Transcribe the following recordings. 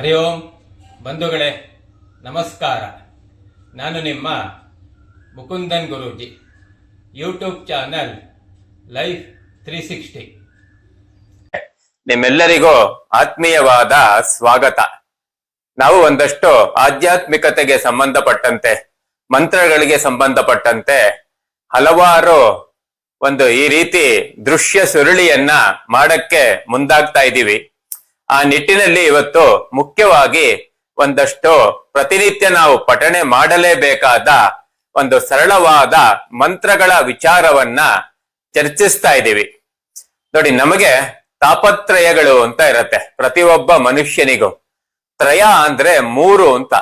ಹರಿ ಓಂ. ಬಂಧುಗಳೇ, ನಮಸ್ಕಾರ. ನಾನು ನಿಮ್ಮ Mukundan Guruji. YouTube channel life three sixty ನಿಮ್ಮೆಲ್ಲರಿಗೂ ಆತ್ಮೀಯವಾದ ಸ್ವಾಗತ. ನಾವು ಒಂದಷ್ಟು ಆಧ್ಯಾತ್ಮಿಕತೆಗೆ ಸಂಬಂಧಪಟ್ಟಂತೆ, ಮಂತ್ರಗಳಿಗೆ ಸಂಬಂಧಪಟ್ಟಂತೆ ಹಲವಾರು ಒಂದು ಈ ರೀತಿ ದೃಶ್ಯ ಸುರುಳಿಯನ್ನ ಮಾಡಕ್ಕೆ ಮುಂದಾಗ್ತಾ ಇದ್ದೀವಿ. ಆ ನಿಟ್ಟಿನಲ್ಲಿ ಇವತ್ತು ಮುಖ್ಯವಾಗಿ ಒಂದಷ್ಟು ಪ್ರತಿನಿತ್ಯ ನಾವು ಪಠಣೆ ಮಾಡಲೇಬೇಕಾದ ಒಂದು ಸರಳವಾದ ಮಂತ್ರಗಳ ವಿಚಾರವನ್ನ ಚರ್ಚಿಸ್ತಾ ಇದ್ದೀವಿ. ನೋಡಿ, ನಮಗೆ ತಾಪತ್ರಯಗಳು ಅಂತ ಇರತ್ತೆ ಪ್ರತಿಯೊಬ್ಬ ಮನುಷ್ಯನಿಗೂ. ತ್ರಯ ಅಂದ್ರೆ ಮೂರು ಅಂತ.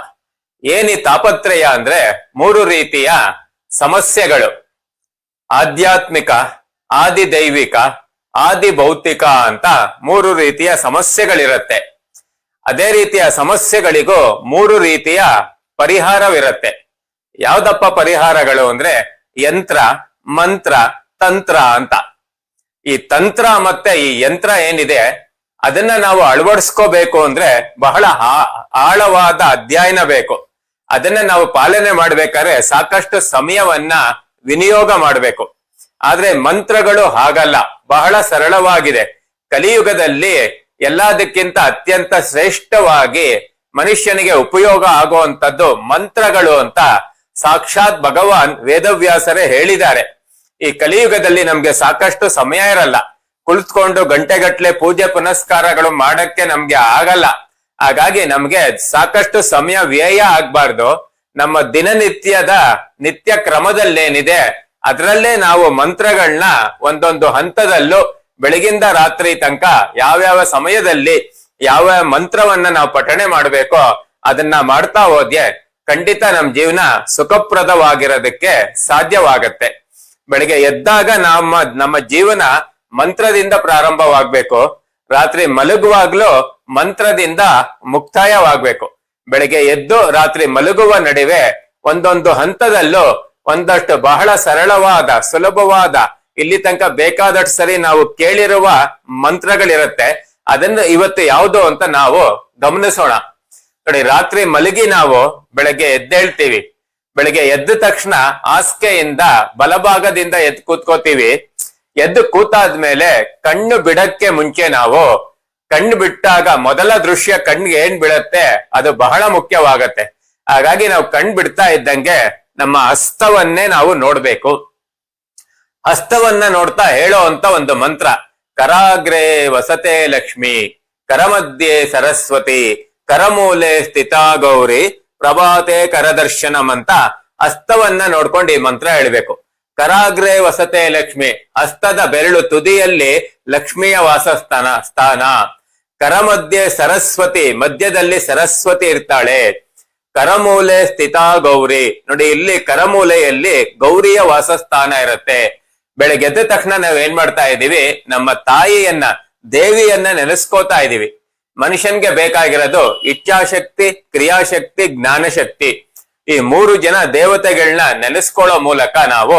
ಏನಿ ತಾಪತ್ರಯ ಅಂದ್ರೆ ಮೂರು ರೀತಿಯ ಸಮಸ್ಯೆಗಳು. ಆಧ್ಯಾತ್ಮಿಕ ಆದಿ ದೈವಿಕ ಆದಿ ಭೌತಿಕ ಅಂತ ಮೂರು ರೀತಿಯ ಸಮಸ್ಯೆಗಳಿರುತ್ತೆ. ಅದೇ ರೀತಿಯ ಸಮಸ್ಯೆಗಳಿಗೂ ಮೂರು ರೀತಿಯ ಪರಿಹಾರವಿರುತ್ತೆ. ಯಾವ್ದಪ್ಪ ಪರಿಹಾರಗಳು ಅಂದ್ರೆ ಯಂತ್ರ, ಮಂತ್ರ, ತಂತ್ರ ಅಂತ. ಈ ತಂತ್ರ ಮತ್ತೆ ಈ ಯಂತ್ರ ಏನಿದೆ ಅದನ್ನ ನಾವು ಅಳವಡಿಸ್ಕೋಬೇಕು ಅಂದ್ರೆ ಬಹಳ ಆಳವಾದ ಅಧ್ಯಯನ ಬೇಕು. ಅದನ್ನ ನಾವು ಪಾಲನೆ ಮಾಡ್ಬೇಕಾದ್ರೆ ಸಾಕಷ್ಟು ಸಮಯವನ್ನ ವಿನಿಯೋಗ ಮಾಡಬೇಕು. ಆದ್ರೆ ಮಂತ್ರಗಳು ಹಾಗಲ್ಲ. ಬಹಳ ಸರಳವಾಗಿದೆ. ಕಲಿಯುಗದಲ್ಲಿ ಎಲ್ಲದಕ್ಕಿಂತ ಅತ್ಯಂತ ಶ್ರೇಷ್ಠವಾಗಿ ಮನುಷ್ಯನಿಗೆ ಉಪಯೋಗ ಆಗುವಂತದ್ದು ಮಂತ್ರಗಳು ಅಂತ ಸಾಕ್ಷಾತ್ ಭಗವಾನ್ ವೇದವ್ಯಾಸರೇ ಹೇಳಿದ್ದಾರೆ. ಈ ಕಲಿಯುಗದಲ್ಲಿ ನಮ್ಗೆ ಸಾಕಷ್ಟು ಸಮಯ ಇರಲ್ಲ. ಕುಳಿತುಕೊಂಡು ಗಂಟೆಗಟ್ಲೆ ಪೂಜೆ ಪುನಸ್ಕಾರಗಳು ಮಾಡಕ್ಕೆ ನಮ್ಗೆ ಆಗಲ್ಲ. ಹಾಗಾಗಿ ನಮ್ಗೆ ಸಾಕಷ್ಟು ಸಮಯ ವ್ಯಯ ಆಗ್ಬಾರ್ದು. ನಮ್ಮ ದಿನನಿತ್ಯದ ನಿತ್ಯ ಕ್ರಮದಲ್ಲೇನಿದೆ? ಅದರಲ್ಲೇ ನಾವು ಮಂತ್ರಗಳನ್ನ ಒಂದೊಂದು ಹಂತದಲ್ಲೂ ಬೆಳಗಿಂದ ರಾತ್ರಿ ತನಕ ಯಾವ್ಯಾವ ಸಮಯದಲ್ಲಿ ಯಾವ ಮಂತ್ರವನ್ನ ನಾವು ಪಠಣೆ ಮಾಡಬೇಕೋ ಅದನ್ನ ಮಾಡ್ತಾ ಹೋದ್ಯೆ ಖಂಡಿತ ನಮ್ ಜೀವನ ಸುಖಪ್ರದವಾಗಿರೋದಕ್ಕೆ ಸಾಧ್ಯವಾಗತ್ತೆ. ಬೆಳಿಗ್ಗೆ ಎದ್ದಾಗ ನಮ್ಮ ನಮ್ಮ ಜೀವನ ಮಂತ್ರದಿಂದ ಪ್ರಾರಂಭವಾಗ್ಬೇಕು. ರಾತ್ರಿ ಮಲಗುವಾಗ್ಲೂ ಮಂತ್ರದಿಂದ ಮುಕ್ತಾಯವಾಗ್ಬೇಕು. ಬೆಳಿಗ್ಗೆ ಎದ್ದು ರಾತ್ರಿ ಮಲಗುವ ನಡುವೆ ಒಂದೊಂದು ಹಂತದಲ್ಲೂ ಒಂದಷ್ಟು ಬಹಳ ಸರಳವಾದ, ಸುಲಭವಾದ, ಇಲ್ಲಿ ತನಕ ಬೇಕಾದಷ್ಟು ಸರಿ ನಾವು ಕೇಳಿರುವ ಮಂತ್ರಗಳಿರುತ್ತೆ. ಅದನ್ನ ಇವತ್ತು ಯಾವುದು ಅಂತ ನಾವು ಗಮನಿಸೋಣ. ನೋಡಿ, ರಾತ್ರಿ ಮಲಗಿ ನಾವು ಬೆಳಗ್ಗೆ ಎದ್ದೇಳ್ತೀವಿ. ಬೆಳಗ್ಗೆ ಎದ್ದ ತಕ್ಷಣ ಆಸ್ಕೆಯಿಂದ ಬಲಭಾಗದಿಂದ ಎದ್ದು ಕೂತ್ಕೋತೀವಿ. ಎದ್ದು ಕೂತಾದ್ಮೇಲೆ ಕಣ್ಣು ಬಿಡಕ್ಕೆ ಮುಂಚೆ ನಾವು ಕಣ್ಣು ಬಿಟ್ಟಾಗ ಮೊದಲ ದೃಶ್ಯ ಕಣ್ಣಿಗೆ ಏನ್ ಬೀಳತ್ತೆ, ಅದು ಬಹಳ ಮುಖ್ಯವಾಗತ್ತೆ. ಹಾಗಾಗಿ ನಾವು ಕಣ್ ಬಿಡ್ತಾ ಇದ್ದಂಗೆ ನಮ್ಮ ಹಸ್ತವನ್ನೇ ನಾವು ನೋಡ್ಬೇಕು. ಹಸ್ತವನ್ನ ನೋಡ್ತಾ ಹೇಳೋ ಅಂತ ಒಂದು ಮಂತ್ರ. ಕರಾಗ್ರೆ ವಸತೆ ಲಕ್ಷ್ಮಿ, ಕರಮಧ್ಯೆ ಸರಸ್ವತಿ, ಕರಮೂಲೆ ಸ್ಥಿತಾ ಗೌರಿ, ಪ್ರಭಾತೆ ಕರದರ್ಶನ ಅಂತ ಹಸ್ತವನ್ನ ನೋಡ್ಕೊಂಡು ಈ ಮಂತ್ರ ಹೇಳ್ಬೇಕು. ಕರಾಗ್ರೆ ವಸತೆ ಲಕ್ಷ್ಮಿ, ಹಸ್ತದ ಬೆರಳು ತುದಿಯಲ್ಲಿ ಲಕ್ಷ್ಮಿಯ ವಾಸಸ್ಥಾನ ಸ್ಥಾನ. ಕರಮಧ್ಯೆ ಸರಸ್ವತಿ, ಮಧ್ಯದಲ್ಲಿ ಸರಸ್ವತಿ ಇರ್ತಾಳೆ. ಕರಮೂಲೆ ಸ್ಥಿತಾ ಗೌರಿ. ನೋಡಿ, ಇಲ್ಲಿ ಕರಮೂಲೆಯಲ್ಲಿ ಗೌರಿಯ ವಾಸಸ್ಥಾನ ಇರುತ್ತೆ. ಬೆಳಗ್ಗೆ ಎದ್ದ ತಕ್ಷಣ ನಾವ್ ಏನ್ ಮಾಡ್ತಾ ಇದೀವಿ ನಮ್ಮ ತಾಯಿಯನ್ನ, ದೇವಿಯನ್ನ ನೆನೆಸ್ಕೋತಾ ಇದೀವಿ ಮನುಷ್ಯನ್ಗೆ ಬೇಕಾಗಿರೋದು ಇಚ್ಛಾಶಕ್ತಿ, ಕ್ರಿಯಾಶಕ್ತಿ, ಜ್ಞಾನಶಕ್ತಿ. ಈ ಮೂರು ಜನ ದೇವತೆಗಳನ್ನ ನೆನೆಸ್ಕೊಳ್ಳೋ ಮೂಲಕ ನಾವು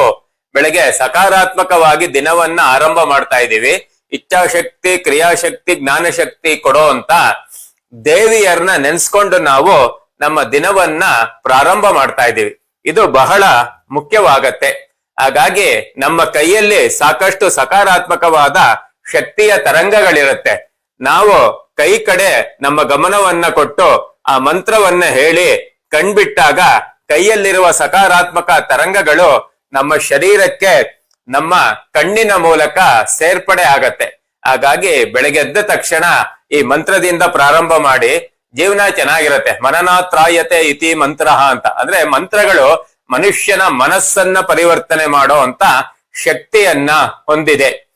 ಬೆಳಗ್ಗೆ ಸಕಾರಾತ್ಮಕವಾಗಿ ದಿನವನ್ನ ಆರಂಭ ಮಾಡ್ತಾ ಇದೀವಿ ಇಚ್ಛಾಶಕ್ತಿ, ಕ್ರಿಯಾಶಕ್ತಿ, ಜ್ಞಾನಶಕ್ತಿ ಕೊಡೋ ಅಂತ ದೇವಿಯರ್ನ ನೆನ್ಸ್ಕೊಂಡು ನಾವು ನಮ್ಮ ದಿನವನ್ನ ಪ್ರಾರಂಭ ಮಾಡ್ತಾ ಇದ್ದೀವಿ. ಇದು ಬಹಳ ಮುಖ್ಯವಾಗತ್ತೆ. ಹಾಗಾಗಿ ನಮ್ಮ ಕೈಯಲ್ಲಿ ಸಾಕಷ್ಟು ಸಕಾರಾತ್ಮಕವಾದ ಶಕ್ತಿಯ ತರಂಗಗಳಿರುತ್ತೆ. ನಾವು ಕೈ ಕಡೆ ನಮ್ಮ ಗಮನವನ್ನ ಕೊಟ್ಟು ಆ ಮಂತ್ರವನ್ನ ಹೇಳಿ ಕಣ್ಬಿಟ್ಟಾಗ ಕೈಯಲ್ಲಿರುವ ಸಕಾರಾತ್ಮಕ ತರಂಗಗಳು ನಮ್ಮ ಶರೀರಕ್ಕೆ ನಮ್ಮ ಕಣ್ಣಿನ ಮೂಲಕ ಸೇರ್ಪಡೆ ಆಗತ್ತೆ. ಹಾಗಾಗಿ ಬೆಳಗ್ಗೆ ಎದ್ದ ತಕ್ಷಣ ಈ ಮಂತ್ರದಿಂದ ಪ್ರಾರಂಭ ಮಾಡಿ ಜೀವನ ಚೆನ್ನಾಗಿರತ್ತೆ. ಮನನಾತ್ರಾಯತೆ ಇತಿ ಮಂತ್ರ ಅಂತ. ಅಂದ್ರೆ ಮಂತ್ರಗಳು ಮನುಷ್ಯನ ಮನಸ್ಸನ್ನ ಪರಿವರ್ತನೆ ಮಾಡೋ ಅಂತ ಶಕ್ತಿಯನ್ನ ಹೊಂದಿದೆ.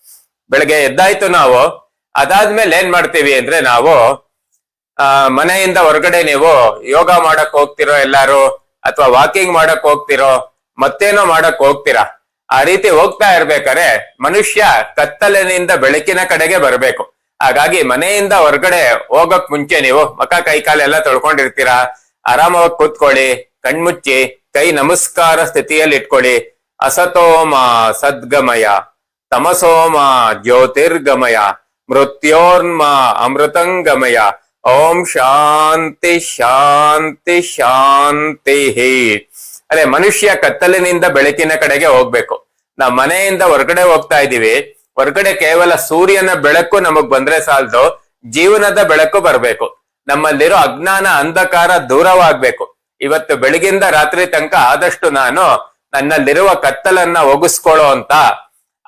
ಬೆಳಗ್ಗೆ ಎದ್ದಾಯ್ತು ನಾವು, ಅದಾದ್ಮೇಲೆ ಏನ್ ಮಾಡ್ತೀವಿ ಅಂದ್ರೆ ನಾವು, ಆ, ಮನೆಯಿಂದ ಹೊರಗಡೆ ನೀವು ಯೋಗ ಮಾಡಕ್ ಹೋಗ್ತಿರೋ ಎಲ್ಲಾರು, ಅಥವಾ ವಾಕಿಂಗ್ ಮಾಡಕ್ ಹೋಗ್ತಿರೋ, ಮತ್ತೇನೋ ಮಾಡಕ್ ಹೋಗ್ತೀರಾ? ಆ ರೀತಿ ಹೋಗ್ತಾ ಇರ್ಬೇಕಾರೆ ಮನುಷ್ಯ ಕತ್ತಲಿನಿಂದ ಬೆಳಕಿನ ಕಡೆಗೆ ಬರಬೇಕು. ಹಾಗಾಗಿ ಮನೆಯಿಂದ ಹೊರಗಡೆ ಹೋಗಕ್ ಮುಂಚೆ ನೀವು ಮಕ, ಕೈ ಕಾಲೆಲ್ಲ ತೊಳ್ಕೊಂಡಿರ್ತೀರಾ? ಆರಾಮವಾಗಿ ಕೂತ್ಕೊಳ್ಳಿ, ಕಣ್ಮುಚ್ಚಿ, ಕೈ ನಮಸ್ಕಾರ ಸ್ಥಿತಿಯಲ್ಲಿ ಇಟ್ಕೊಳ್ಳಿ. ಅಸತೋಮ ಸದ್ಗಮಯ, ತಮಸೋಮ ಜ್ಯೋತಿರ್ಗಮಯ, ಮೃತ್ಯೋರ್ಮ ಅಮೃತಂಗಮಯ. ಓಂ ಶಾಂತಿ ಶಾಂತಿ ಶಾಂತಿ. ಅದೇ ಮನುಷ್ಯ ಕತ್ತಲಿನಿಂದ ಬೆಳಕಿನ ಕಡೆಗೆ ಹೋಗ್ಬೇಕು. ನಾವು ಮನೆಯಿಂದ ಹೊರಗಡೆ ಹೋಗ್ತಾ ಇದೀವಿ ಹೊರಗಡೆ ಕೇವಲ ಸೂರ್ಯನ ಬೆಳಕು ನಮಗ್ ಬಂದ್ರೆ ಸಾಲದು, ಜೀವನದ ಬೆಳಕು ಬರಬೇಕು. ನಮ್ಮಲ್ಲಿರೋ ಅಜ್ಞಾನ ಅಂಧಕಾರ ದೂರವಾಗ್ಬೇಕು. ಇವತ್ತು ಬೆಳಗಿಂದ ರಾತ್ರಿ ತನಕ ಆದಷ್ಟು ನಾನು ನನ್ನಲ್ಲಿರುವ ಕತ್ತಲನ್ನ ಒಗಿಸ್ಕೊಳ್ಳೋ ಅಂತ,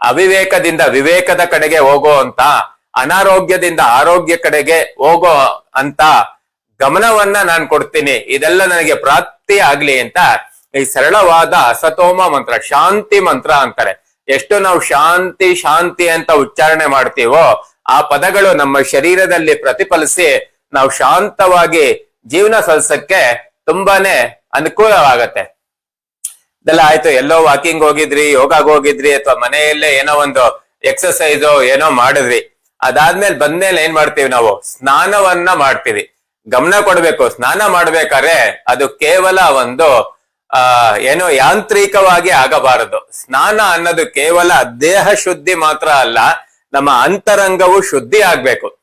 ಅವಿವೇಕದಿಂದ ವಿವೇಕದ ಕಡೆಗೆ ಹೋಗೋ ಅಂತ, ಅನಾರೋಗ್ಯದಿಂದ ಆರೋಗ್ಯ ಕಡೆಗೆ ಹೋಗೋ ಅಂತ ಗಮನವನ್ನ ನಾನು ಕೊಡ್ತೀನಿ. ಇದೆಲ್ಲ ನನಗೆ ಪ್ರಾಪ್ತಿ ಆಗ್ಲಿ ಅಂತ ಈ ಸರಳವಾದ ಅಸತೋಮ ಮಂತ್ರ, ಶಾಂತಿ ಮಂತ್ರ ಅಂತಾರೆ. ಎಷ್ಟು ನಾವು ಶಾಂತಿ ಶಾಂತಿ ಅಂತ ಉಚ್ಚಾರಣೆ ಮಾಡ್ತೀವೋ ಆ ಪದಗಳು ನಮ್ಮ ಶರೀರದಲ್ಲಿ ಪ್ರತಿಫಲಿಸಿ ನಾವು ಶಾಂತವಾಗಿ ಜೀವನ ಸಲ್ಸಕ್ಕೆ ತುಂಬಾನೇ ಅನುಕೂಲವಾಗತ್ತೆ. ಇದೆಲ್ಲ ಆಯ್ತು, ಎಲ್ಲೋ ವಾಕಿಂಗ್ ಹೋಗಿದ್ರಿ ಯೋಗಾಗ್ ಹೋಗಿದ್ರಿ, ಅಥವಾ ಮನೆಯಲ್ಲೇ ಏನೋ ಒಂದು ಎಕ್ಸಸೈಸ್ ಏನೋ ಮಾಡಿದ್ರಿ. ಅದಾದ್ಮೇಲೆ ಬಂದ್ಮೇಲೆ ಏನ್ ಮಾಡ್ತೀವಿ ನಾವು? ಸ್ನಾನವನ್ನ ಮಾಡ್ತೀವಿ. ಗಮನ ಕೊಡ್ಬೇಕು, ಸ್ನಾನ ಮಾಡ್ಬೇಕಾದ್ರೆ ಅದು ಕೇವಲ ಒಂದು ಆ, ಏನೋ ಯಾಂತ್ರಿಕವಾಗಿ ಆಗಬಾರದು. ಸ್ನಾನ ಅನ್ನೋದು ಕೇವಲ ದೇಹ ಶುದ್ಧಿ ಮಾತ್ರ ಅಲ್ಲ, ನಮ್ಮ ಅಂತರಂಗವು ಶುದ್ಧಿ ಆಗ್ಬೇಕು.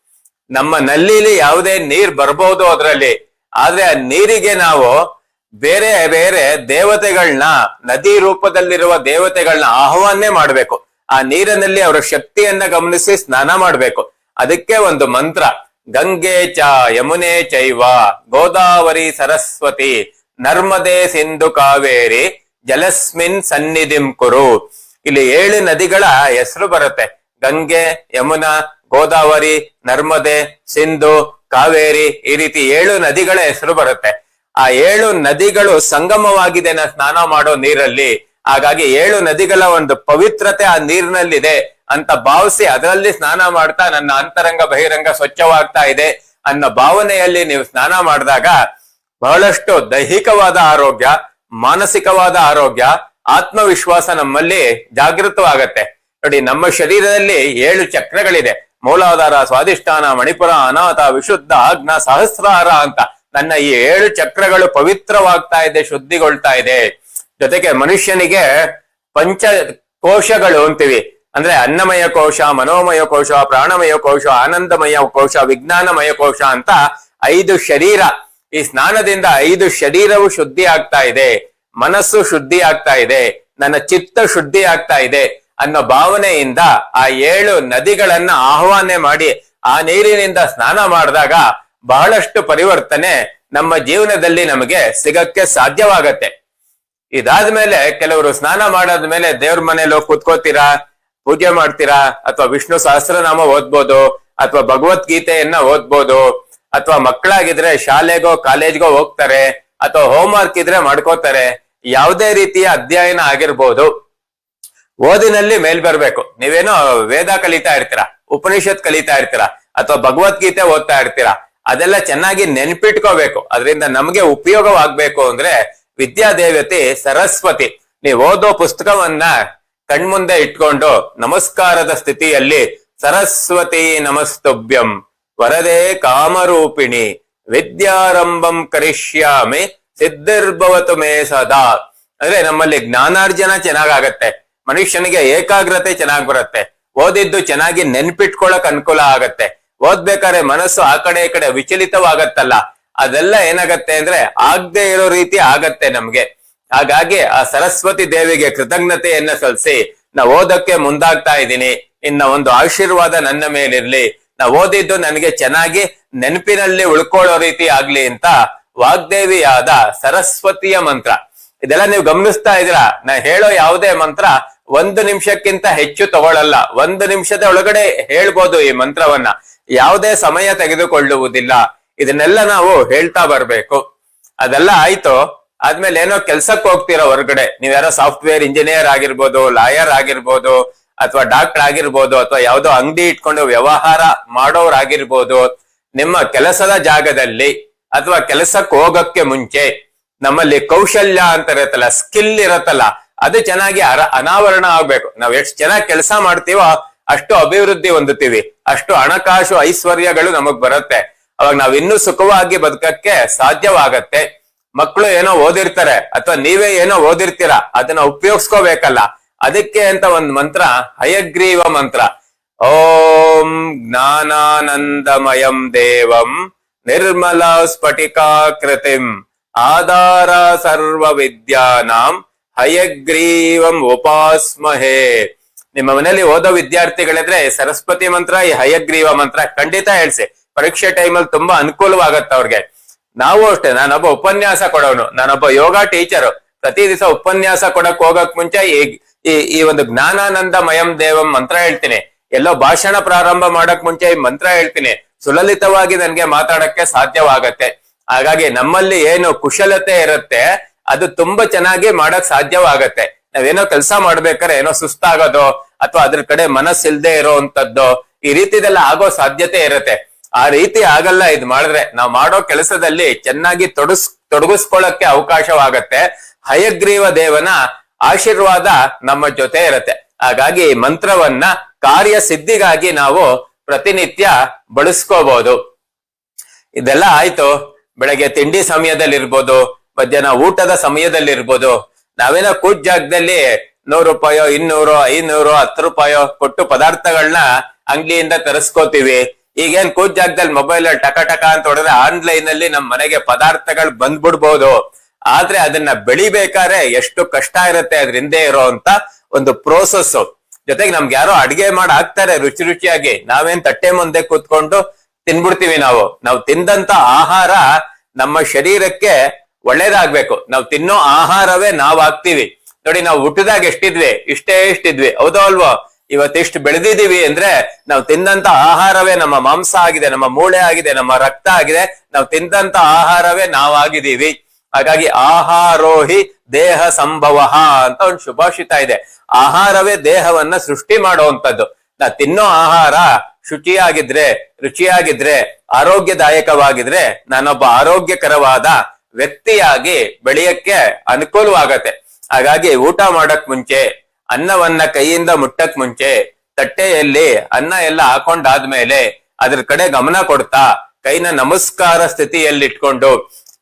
ನಮ್ಮ ನಲ್ಲಿಲಿ ಯಾವುದೇ ನೀರ್ ಬರ್ಬೋದು ಅದರಲ್ಲಿ. ಆದ್ರೆ ಆ ನೀರಿಗೆ ನಾವು ಬೇರೆ ಬೇರೆ ದೇವತೆಗಳನ್ನ ನದಿ ರೂಪದಲ್ಲಿರುವ ದೇವತೆಗಳನ್ನ ಆಹ್ವಾನೆ ಮಾಡ್ಬೇಕು. ಆ ನೀರಿನಲ್ಲಿ ಅವರ ಶಕ್ತಿಯನ್ನ ಗಮನಿಸಿ ಸ್ನಾನ ಮಾಡ್ಬೇಕು. ಅದಕ್ಕೆ ಒಂದು ಮಂತ್ರ. ಗಂಗೆ ಚ ಯಮುನೆ ಚೈವ ಗೋದಾವರಿ ಸರಸ್ವತಿ. ನರ್ಮದೆ ಸಿಂಧು ಕಾವೇರಿ ಜಲಸ್ಮಿನ್ ಸನ್ನಿಧಿಂ ಕುರು. ಇಲ್ಲಿ ಏಳು ನದಿಗಳ ಹೆಸರು ಬರುತ್ತೆ. ಗಂಗೆ, ಯಮುನಾ, ಗೋದಾವರಿ, ನರ್ಮದೆ, ಸಿಂಧು, ಕಾವೇರಿ ಈ ರೀತಿ ಏಳು ನದಿಗಳ ಹೆಸರು ಬರುತ್ತೆ. ಆ ಏಳು ನದಿಗಳು ಸಂಗಮವಾಗಿದೆ ಸ್ನಾನ ಮಾಡೋ ನೀರಲ್ಲಿ. ಹಾಗಾಗಿ ಏಳು ನದಿಗಳ ಒಂದು ಪವಿತ್ರತೆ ಆ ನೀರಿನಲ್ಲಿದೆ ಅಂತ ಭಾವಿಸಿ ಅದರಲ್ಲಿ ಸ್ನಾನ ಮಾಡ್ತಾ ನನ್ನ ಅಂತರಂಗ ಬಹಿರಂಗ ಸ್ವಚ್ಛವಾಗ್ತಾ ಇದೆ ಅನ್ನೋ ಭಾವನೆಯಲ್ಲಿ ನೀವು ಸ್ನಾನ ಮಾಡಿದಾಗ ಬಹಳಷ್ಟು ದೈಹಿಕವಾದ ಆರೋಗ್ಯ, ಮಾನಸಿಕವಾದ ಆರೋಗ್ಯ, ಆತ್ಮವಿಶ್ವಾಸ ನಮ್ಮಲ್ಲಿ ಜಾಗೃತವಾಗತ್ತೆ. ನೋಡಿ, ನಮ್ಮ ಶರೀರದಲ್ಲಿ ಏಳು ಚಕ್ರಗಳಿದೆ. ಮೂಲಾಧಾರ, ಸ್ವಾಧಿಷ್ಠಾನ, ಮಣಿಪುರ, ಅನಾಥ, ವಿಶುದ್ಧ, ಆಜ್ಞಾ, ಸಹಸ್ರಾರ ಅಂತ. ನನ್ನ ಈ ಏಳು ಚಕ್ರಗಳು ಪವಿತ್ರವಾಗ್ತಾ ಇದೆ, ಶುದ್ಧಿಗೊಳ್ತಾ ಇದೆ. ಜೊತೆಗೆ ಮನುಷ್ಯನಿಗೆ ಪಂಚ ಕೋಶಗಳು ಅಂತೀವಿ. ಅಂದ್ರೆ ಅನ್ನಮಯ ಕೋಶ, ಮನೋಮಯ ಕೋಶ, ಪ್ರಾಣಮಯ ಕೋಶ, ಆನಂದಮಯ ಕೋಶ, ವಿಜ್ಞಾನಮಯ ಕೋಶ ಅಂತ ಐದು ಶರೀರ. ಈ ಸ್ನಾನದಿಂದ ಐದು ಶರೀರವು ಶುದ್ಧಿ ಆಗ್ತಾ ಇದೆ, ಮನಸ್ಸು ಶುದ್ಧಿ ಆಗ್ತಾ ಇದೆ, ನನ್ನ ಚಿತ್ತ ಶುದ್ಧಿ ಆಗ್ತಾ ಇದೆ ಅನ್ನೋ ಭಾವನೆಯಿಂದ ಆ ಏಳು ನದಿಗಳನ್ನ ಆಹ್ವಾನೆ ಮಾಡಿ ಆ ನೀರಿನಿಂದ ಸ್ನಾನ ಮಾಡಿದಾಗ ಬಹಳಷ್ಟು ಪರಿವರ್ತನೆ ನಮ್ಮ ಜೀವನದಲ್ಲಿ ನಮಗೆ ಸಿಗಕ್ಕೆ ಸಾಧ್ಯವಾಗತ್ತೆ. ಇದಾದ್ಮೇಲೆ ಕೆಲವರು ಸ್ನಾನ ಮಾಡಾದ್ಮೇಲೆ ದೇವ್ರ ಮನೇಲಿ ಕುತ್ಕೋತೀರಾ, ಪೂಜೆ ಮಾಡ್ತೀರಾ, ಅಥವಾ ವಿಷ್ಣು ಸಹಸ್ರನಾಮ ಓದ್ಬೋದು, ಅಥವಾ ಭಗವದ್ಗೀತೆಯನ್ನ ಓದ್ಬೋದು ಅಥವಾ ಮಕ್ಕಳಾಗಿದ್ರೆ ಶಾಲೆಗೋ, ಕಾಲೇಜ್ಗೋ ಹೋಗ್ತಾರೆ, ಅಥವಾ ಹೋಮ್ ವರ್ಕ್ ಇದ್ರೆ ಮಾಡ್ಕೋತಾರೆ, ಯಾವುದೇ ರೀತಿಯ ಅಧ್ಯಯನ ಆಗಿರ್ಬೋದು. ಓದಿನಲ್ಲಿ ಮೇಲ್ ಬರ್ಬೇಕು. ನೀವೇನೋ ವೇದ ಕಲಿತಾ ಇರ್ತೀರಾ, ಉಪನಿಷತ್ ಕಲಿತಾ ಇರ್ತೀರಾ, ಅಥವಾ ಭಗವದ್ಗೀತೆ ಓದ್ತಾ ಇರ್ತೀರಾ, ಅದೆಲ್ಲ ಚೆನ್ನಾಗಿ ನೆನ್ಪಿಟ್ಕೋಬೇಕು. ಅದರಿಂದ ನಮ್ಗೆ ಉಪಯೋಗವಾಗ್ಬೇಕು ಅಂದ್ರೆ ವಿದ್ಯಾದೇವತೆ ಸರಸ್ವತಿ. ನೀವು ಓದೋ ಪುಸ್ತಕವನ್ನ ಕಣ್ಮುಂದೆ ಇಟ್ಕೊಂಡು ನಮಸ್ಕಾರದ ಸ್ಥಿತಿಯಲ್ಲಿ ಸರಸ್ವತಿ ನಮಸ್ತುಭ್ಯಂ. ವರದೆ ಕಾಮರೂಪಿಣಿ, ವಿದ್ಯಾರಂಭಂ ಕರಿಷ್ಯಾಮಿ, ಸಿದ್ಧಿರ್ಭವತು ಮೇ ಸದಾ. ಅಂದ್ರೆ ನಮ್ಮಲ್ಲಿ ಜ್ಞಾನಾರ್ಜನ ಚೆನ್ನಾಗಾಗತ್ತೆ, ಮನುಷ್ಯನಿಗೆ ಏಕಾಗ್ರತೆ ಚೆನ್ನಾಗ್ ಬರುತ್ತೆ, ಓದಿದ್ದು ಚೆನ್ನಾಗಿ ನೆನ್ಪಿಟ್ಕೊಳಕ್ ಅನುಕೂಲ ಆಗತ್ತೆ, ಓದ್ಬೇಕಾದ್ರೆ ಮನಸ್ಸು ಆ ಕಡೆ ಈ ಕಡೆ ವಿಚಲಿತವಾಗತ್ತಲ್ಲ, ಅದೆಲ್ಲ ಏನಾಗತ್ತೆ ಅಂದ್ರೆ ಆಗ್ದೇ ಇರೋ ರೀತಿ ಆಗತ್ತೆ ನಮ್ಗೆ. ಹಾಗಾಗಿ ಆ ಸರಸ್ವತಿ ದೇವಿಗೆ ಕೃತಜ್ಞತೆಯನ್ನ ಸಲ್ಲಿಸಿ, ನಾ ಓದಕ್ಕೆ ಮುಂದಾಗ್ತಾ ಇದ್ದೀನಿ, ಇನ್ನ ಒಂದು ಆಶೀರ್ವಾದ ನನ್ನ ಮೇಲಿರ್ಲಿ ನಾ ಓದಿದ್ದು ನನಗೆ ಚೆನ್ನಾಗಿ ನೆನಪಿನಲ್ಲಿ ಉಳ್ಕೊಳ್ಳೋ ರೀತಿ ಆಗ್ಲಿ ಅಂತ ವಾಗ್ದೇವಿಯಾದ ಸರಸ್ವತಿಯ ಮಂತ್ರ. ಇದೆಲ್ಲ ನೀವು ಗಮನಿಸ್ತಾ ಇದ್ದೀರಾ? ನಾ ಹೇಳೋ ಯಾವುದೇ ಮಂತ್ರ ಒಂದು ನಿಮಿಷಕ್ಕಿಂತ ಹೆಚ್ಚು ತಗೊಳ್ಳಲ್ಲ ಒಂದು ನಿಮಿಷದ ಒಳಗಡೆ ಹೇಳ್ಬೋದು ಈ ಮಂತ್ರವನ್ನ. ಯಾವುದೇ ಸಮಯ ತೆಗೆದುಕೊಳ್ಳುವುದಿಲ್ಲ. ಇದನ್ನೆಲ್ಲ ನಾವು ಹೇಳ್ತಾ ಬರ್ಬೇಕು. ಅದೆಲ್ಲ ಆಯ್ತು. ಆದ್ಮೇಲೆ ಏನೋ ಕೆಲ್ಸಕ್ಕೆ ಹೋಗ್ತೀರಾ ಹೊರಗಡೆ. ನೀವ್ಯಾರೋ ಸಾಫ್ಟ್ವೇರ್ ಇಂಜಿನಿಯರ್ ಆಗಿರ್ಬೋದು, ಲಾಯರ್ ಆಗಿರ್ಬೋದು ಅಥವಾ ಡಾಕ್ಟರ್ ಆಗಿರ್ಬೋದು ಅಥವಾ ಯಾವುದೋ ಅಂಗಡಿ ಇಟ್ಕೊಂಡು ವ್ಯವಹಾರ ಮಾಡೋರಾಗಿರ್ಬೋದು, ನಿಮ್ಮ ಕೆಲಸದ ಜಾಗದಲ್ಲಿ ಅಥವಾ ಕೆಲಸಕ್ಕೆ ಹೋಗಕ್ಕೆ ಮುಂಚೆ ನಮ್ಮಲ್ಲಿ ಕೌಶಲ್ಯ ಅಂತ ಇರತ್ತಲ್ಲ ಸ್ಕಿಲ್ ಇರತ್ತಲ್ಲ, ಅದು ಚೆನ್ನಾಗಿ ಅರ ಅನಾವರಣ ಆಗ್ಬೇಕು. ನಾವ್ ಎಷ್ಟು ಚೆನ್ನಾಗಿ ಕೆಲಸ ಮಾಡ್ತೀವೋ ಅಷ್ಟು ಅಭಿವೃದ್ಧಿ ಹೊಂದುತ್ತೀವಿ. ಅಷ್ಟು ಹಣಕಾಸು ಐಶ್ವರ್ಯಗಳು ನಮಗ್ ಬರುತ್ತೆ. ಅವಾಗ ನಾವ್ ಇನ್ನೂ ಸುಖವಾಗಿ ಬದುಕಕ್ಕೆ ಸಾಧ್ಯವಾಗತ್ತೆ. ಮಕ್ಕಳು ಏನೋ ಓದಿರ್ತಾರೆ ಅಥವಾ ನೀವೇ ಏನೋ ಓದಿರ್ತೀರಾ, ಅದನ್ನ ಉಪಯೋಗಿಸ್ಕೋಬೇಕಲ್ಲ. ಅದಕ್ಕೆ ಅಂತ ಒಂದ್ ಮಂತ್ರ, ಹಯಗ್ರೀವ ಮಂತ್ರ. ಓಂ ಜ್ಞಾನಾನಂದಮಯಂ ದೇವಂ ನಿರ್ಮಲ ಸ್ಫಟಿಕಾಕೃತಿಂ ಆಧಾರ ಸರ್ವ ವಿದ್ಯಾನಾಂ ಹಯಗ್ರೀವಂ ಉಪಾಸ್ಮಹೇ. ನಿಮ್ಮ ಮನೆಯಲ್ಲಿ ಓದೋ ವಿದ್ಯಾರ್ಥಿಗಳಿದ್ರೆ ಸರಸ್ವತಿ ಮಂತ್ರ, ಈ ಹಯಗ್ರೀವ ಮಂತ್ರ ಖಂಡಿತ ಹೇಳ್ಸಿ. ಪರೀಕ್ಷೆ ಟೈಮಲ್ಲಿ ತುಂಬಾ ಅನುಕೂಲವಾಗತ್ತೆ ಅವ್ರಿಗೆ. ನಾವು ಅಷ್ಟೇ, ನಾನೊಬ್ಬ ಉಪನ್ಯಾಸ ಕೊಡೋನು, ನಾನೊಬ್ಬ ಯೋಗ ಟೀಚರ್. ಪ್ರತಿ ದಿವಸ ಉಪನ್ಯಾಸ ಕೊಡಕ್ ಹೋಗಕ್ ಮುಂಚೆ ಈ, ಈ- ಒಂದು ಜ್ಞಾನಾನಂದ ಮಯಂ ದೇವಂ ಮಂತ್ರ ಹೇಳ್ತೀನಿ. ಎಲ್ಲೋ ಭಾಷಣ ಪ್ರಾರಂಭ ಮಾಡಕ್ ಮುಂಚೆ ಈ ಮಂತ್ರ ಹೇಳ್ತೀನಿ. ಸುಲಲಿತವಾಗಿ ನನ್ಗೆ ಮಾತಾಡಕ್ಕೆ ಸಾಧ್ಯವಾಗತ್ತೆ. ಹಾಗಾಗಿ ನಮ್ಮಲ್ಲಿ ಏನು ಕುಶಲತೆ ಇರುತ್ತೆ, ಅದು ತುಂಬಾ ಚೆನ್ನಾಗಿ ಮಾಡಕ್ ಸಾಧ್ಯವಾಗತ್ತೆ. ನಾವೇನೋ ಕೆಲಸ ಮಾಡ್ಬೇಕಾರೆ ಏನೋ ಸುಸ್ತಾಗೋದು, ಅಥವಾ ಅದ್ರ ಕಡೆ ಮನಸ್ಸಿಲ್ದೆ ಇರೋವಂಥದ್ದು ಈ ರೀತಿದೆಲ್ಲ ಆಗೋ ಸಾಧ್ಯತೆ ಇರುತ್ತೆ. ಆ ರೀತಿ ಆಗಲ್ಲ ಇದು ಮಾಡಿದ್ರೆ. ನಾವು ಮಾಡೋ ಕೆಲಸದಲ್ಲಿ ಚೆನ್ನಾಗಿ ತೊಡಸ್, ತೊಡಗಿಸ್ಕೊಳ್ಳಕ್ಕೆ ಅವಕಾಶವಾಗತ್ತೆ. ಹಯಗ್ರೀವ ದೇವನ ಆಶೀರ್ವಾದ ನಮ್ಮ ಜೊತೆ ಇರುತ್ತೆ. ಹಾಗಾಗಿ ಮಂತ್ರವನ್ನ ಕಾರ್ಯ ಸಿದ್ಧಿಗಾಗಿ ನಾವು ಪ್ರತಿನಿತ್ಯ ಬಳಸ್ಕೋಬಹುದು ಇದೆಲ್ಲ ಆಯ್ತು. ಬೆಳಗ್ಗೆ ತಿಂಡಿ ಸಮಯದಲ್ಲಿ ಇರ್ಬೋದು ಮಧ್ಯಾಹ್ನ ಊಟದ ಸಮಯದಲ್ಲಿ ಇರ್ಬೋದು ನಾವೇನೋ ಕೂಜ್ ಜಾಗದಲ್ಲಿ ನೂರು ರೂಪಾಯೋ, ಇನ್ನೂರು, ಐನೂರು, ಹತ್ತು ರೂಪಾಯೋ ಕೊಟ್ಟು ಪದಾರ್ಥಗಳನ್ನ ಅಂಗಡಿಯಿಂದ ತರಿಸ್ಕೋತೀವಿ. ಈಗೇನ್ ಕೂಜ್ ಜಾಗದಲ್ಲಿ ಮೊಬೈಲ್ ಟಕ ಟಕ ಅಂತ ಹೊಡೆದ್ರೆ ಆನ್ಲೈನ್ ಅಲ್ಲಿ ನಮ್ ಮನೆಗೆ ಪದಾರ್ಥಗಳು ಬಂದ್ಬಿಡ್ಬೋದು. ಆದ್ರೆ ಅದನ್ನ ಬೆಳಿಬೇಕಾದ್ರೆ ಎಷ್ಟು ಕಷ್ಟ ಇರುತ್ತೆ ಅದ್ರ ಹಿಂದೆ ಇರೋಂತ ಒಂದು ಪ್ರೋಸೆಸ್ ಜೊತೆಗೆ ನಮ್ಗೆ ಯಾರೋ ಅಡಿಗೆ ಮಾಡಿ ಹಾಕ್ತಾರೆ ರುಚಿ ರುಚಿಯಾಗಿ. ನಾವೇನ್ ತಟ್ಟೆ ಮುಂದೆ ಕೂತ್ಕೊಂಡು ತಿನ್ಬಿಡ್ತೀವಿ ನಾವು. ನಾವು ತಿಂದಂತ ಆಹಾರ ನಮ್ಮ ಶರೀರಕ್ಕೆ ಒಳ್ಳೇದಾಗ್ಬೇಕು. ನಾವು ತಿನ್ನೋ ಆಹಾರವೇ ನಾವ್ ಹಾಕ್ತಿವಿ. ನೋಡಿ ನಾವು ಹುಟ್ಟಿದಾಗ ಎಷ್ಟಿದ್ವಿ? ಇಷ್ಟೇ ಇಷ್ಟಿದ್ವಿ ಹೌದೋ ಅಲ್ವೋ? ಇವತ್ತೆಷ್ಟು ಬೆಳೆದಿದ್ದೀವಿ ಅಂದ್ರೆ ನಾವು ತಿಂದಂತ ಆಹಾರವೇ ನಮ್ಮ ಮಾಂಸ ಆಗಿದೆ, ನಮ್ಮ ಮೂಳೆ ಆಗಿದೆ, ನಮ್ಮ ರಕ್ತ ಆಗಿದೆ. ನಾವು ತಿಂದಂತ ಆಹಾರವೇ ನಾವಾಗಿದ್ದೀವಿ ಹಾಗಾಗಿ ಆಹಾರೋಹಿ ದೇಹ ಸಂಭವ ಅಂತ ಒಂದು ಶುಭಾಷಿತ ಇದೆ. ಆಹಾರವೇ ದೇಹವನ್ನ ಸೃಷ್ಟಿ ಮಾಡುವಂತದ್ದು ನಾ ತಿನ್ನೋ ಆಹಾರ ಶುಚಿಯಾಗಿದ್ರೆ, ರುಚಿಯಾಗಿದ್ರೆ, ಆರೋಗ್ಯದಾಯಕವಾಗಿದ್ರೆ ನಾನೊಬ್ಬ ಆರೋಗ್ಯಕರವಾದ ವ್ಯಕ್ತಿಯಾಗಿ ಬೆಳೆಯಕ್ಕೆ ಅನುಕೂಲವಾಗತ್ತೆ. ಹಾಗಾಗಿ ಊಟ ಮಾಡಕ್ ಮುಂಚೆ, ಅನ್ನವನ್ನ ಕೈಯಿಂದ ಮುಟ್ಟಕ್ ಮುಂಚೆ, ತಟ್ಟೆಯಲ್ಲಿ ಅನ್ನ ಎಲ್ಲ ಹಾಕೊಂಡಾದ್ಮೇಲೆ ಅದ್ರ ಕಡೆ ಗಮನ ಕೊಡ್ತಾ, ಕೈನ ನಮಸ್ಕಾರ ಸ್ಥಿತಿಯಲ್ಲಿ ಇಟ್ಕೊಂಡು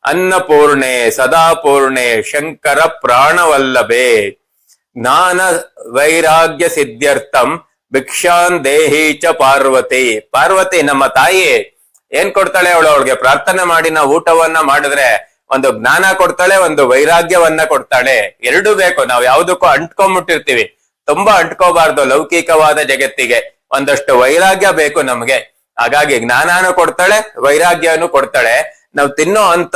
ಅನ್ನಪೂರ್ಣೆ, ಸದಾಪೂರ್ಣೆ, ಶಂಕರ ಪ್ರಾಣವಲ್ಲಭೆ. ಜ್ಞಾನ ವೈರಾಗ್ಯ ಸಿದ್ಧ್ಯರ್ಥಂ ಭಿಕ್ಷಾನ್ ದೇಹಿ ಚ ಪಾರ್ವತಿ. ಪಾರ್ವತಿ ನಮ್ಮ ತಾಯಿ ಏನ್ ಕೊಡ್ತಾಳೆ ಅವಳು? ಅವಳಿಗೆ ಪ್ರಾರ್ಥನೆ ಮಾಡಿ ನಾವು ಊಟವನ್ನ ಮಾಡಿದ್ರೆ ಒಂದು ಜ್ಞಾನ ಕೊಡ್ತಾಳೆ, ಒಂದು ವೈರಾಗ್ಯವನ್ನ ಕೊಡ್ತಾಳೆ. ಎರಡು ಬೇಕು. ನಾವು ಯಾವ್ದಕ್ಕೂ ಅಂಟ್ಕೊಂಡ್ಬಿಟ್ಟಿರ್ತೀವಿ. ತುಂಬಾ ಅಂಟ್ಕೋಬಾರ್ದು ಲೌಕಿಕವಾದ ಜಗತ್ತಿಗೆ. ಒಂದಷ್ಟು ವೈರಾಗ್ಯ ಬೇಕು ನಮ್ಗೆ. ಹಾಗಾಗಿ ಜ್ಞಾನನು ಕೊಡ್ತಾಳೆ, ವೈರಾಗ್ಯನು ಕೊಡ್ತಾಳೆ. ನಾವು ತಿನ್ನೋ ಅಂತ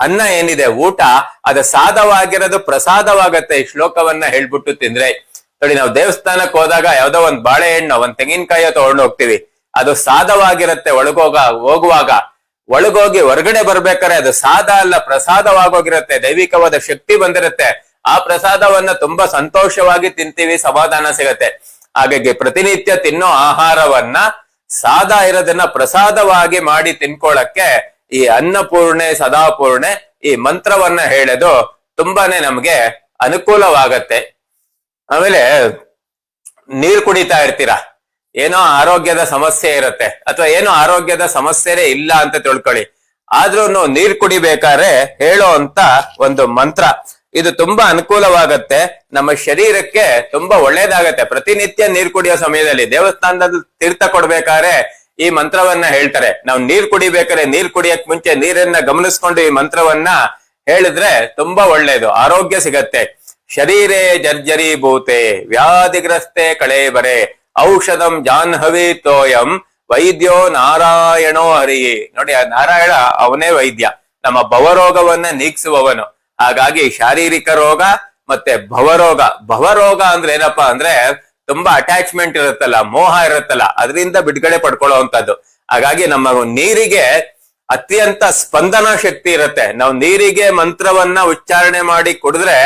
ಅನ್ನ ಏನಿದೆ, ಊಟ, ಅದು ಸಾದವಾಗಿರೋದು ಪ್ರಸಾದವಾಗತ್ತೆ ಈ ಶ್ಲೋಕವನ್ನ ಹೇಳ್ಬಿಟ್ಟು ತಿಂದ್ರೆ. ನೋಡಿ, ನಾವು ದೇವಸ್ಥಾನಕ್ಕೆ ಹೋದಾಗ ಯಾವ್ದೋ ಒಂದ್ ಬಾಳೆಹಣ್ಣು, ಒಂದ್ ತೆಂಗಿನಕಾಯಿ ತಗೊಂಡು ಹೋಗ್ತೀವಿ. ಅದು ಸಾದವಾಗಿರತ್ತೆ ಒಳಗೋಗ, ಹೋಗುವಾಗ. ಒಳಗೋಗಿ ಹೊರಗಡೆ ಬರ್ಬೇಕಾದ್ರೆ ಅದು ಸಾದ ಅಲ್ಲ, ಪ್ರಸಾದವಾಗೋಗಿರತ್ತೆ, ದೈವಿಕವಾದ ಶಕ್ತಿ ಬಂದಿರತ್ತೆ. ಆ ಪ್ರಸಾದವನ್ನ ತುಂಬಾ ಸಂತೋಷವಾಗಿ ತಿಂತೀವಿ, ಸಮಾಧಾನ ಸಿಗತ್ತೆ. ಹಾಗಾಗಿ ಪ್ರತಿನಿತ್ಯ ತಿನ್ನೋ ಆಹಾರವನ್ನ ಸಾದ ಇರೋದನ್ನ ಪ್ರಸಾದವಾಗಿ ಮಾಡಿ ತಿನ್ಕೊಳ್ಳಕ್ಕೆ ಈ ಅನ್ನಪೂರ್ಣೆ, ಸದಾಪೂರ್ಣೆ ಈ ಮಂತ್ರವನ್ನ ಹೇಳೋದು ತುಂಬಾನೇ ನಮ್ಗೆ ಅನುಕೂಲವಾಗತ್ತೆ. ಆಮೇಲೆ ನೀರ್ ಕುಡಿತಾ ಇರ್ತೀರಾ? ಏನೋ ಆರೋಗ್ಯದ ಸಮಸ್ಯೆ ಇರುತ್ತೆ ಅಥವಾ ಏನೋ ಆರೋಗ್ಯದ ಸಮಸ್ಯೆನೇ ಇಲ್ಲ ಅಂತ ತಿಳ್ಕೊಳ್ಳಿ. ಆದ್ರೂ ನೀರ್ ಕುಡಿಬೇಕಾದ್ರೆ ಹೇಳೋ ಅಂತ ಒಂದು ಮಂತ್ರ. ಇದು ತುಂಬಾ ಅನುಕೂಲವಾಗತ್ತೆ. ನಮ್ಮ ಶರೀರಕ್ಕೆ ತುಂಬಾ ಒಳ್ಳೇದಾಗತ್ತೆ. ಪ್ರತಿನಿತ್ಯ ನೀರ್ ಕುಡಿಯೋ ಸಮಯದಲ್ಲಿ ದೇವಸ್ಥಾನದಲ್ಲಿ ತೀರ್ಥ ಕೊಡ್ಬೇಕಾದ್ರೆ ಈ ಮಂತ್ರವನ್ನ ಹೇಳ್ತಾರೆ. ನಾವು ನೀರ್ ಕುಡಿಬೇಕಾದ್ರೆ ನೀರ್ ಕುಡಿಯಕ್ ಮುಂಚೆ ನೀರನ್ನ ಗಮನಿಸ್ಕೊಂಡು ಈ ಮಂತ್ರವನ್ನ ಹೇಳಿದ್ರೆ ತುಂಬಾ ಒಳ್ಳೇದು, ಆರೋಗ್ಯ ಸಿಗತ್ತೆ. ಶರೀರೇ ಜರ್ಜರಿ ಭೂತೆ, ವ್ಯಾಧಿಗ್ರಸ್ತೆ ಕಳೇಬರೆ, ಔಷಧಂ ಜಾಹ್ನವಿ ತೋಯಂ, ವೈದ್ಯೋ ನಾರಾಯಣೋ ಹರಿ ನೋಡಿ, ಆ ನಾರಾಯಣ ಅವನೇ ವೈದ್ಯ. ನಮ್ಮ ಭವರೋಗವನ್ನ ನೀಗಿಸುವವನು. ಹಾಗಾಗಿ ಶಾರೀರಿಕ ರೋಗ ಮತ್ತೆ ಭವರೋಗ. ಭವರೋಗ ಅಂದ್ರೆ ಏನಪ್ಪಾ ಅಂದ್ರೆ ತುಂಬಾ ಅಟ್ಯಾಚ್ಮೆಂಟ್ ಇರುತ್ತಲ್ಲ, ಮೋಹ ಇರುತ್ತಲ್ಲ, ಅದರಿಂದ ಬಿಡುಗಡೆ ಪಡ್ಕೊಳ್ಳುವಂತದ್ದು ಹಾಗಾಗಿ ನಮ್ಮ ನೀರಿಗೆ ಅತ್ಯಂತ ಸ್ಪಂದನ ಶಕ್ತಿ ಇರುತ್ತೆ. ನಾವು ನೀರಿಗೆ ಮಂತ್ರವನ್ನ ಉಚ್ಚಾರಣೆ ಮಾಡಿ ಕುಡಿದ್ರೆ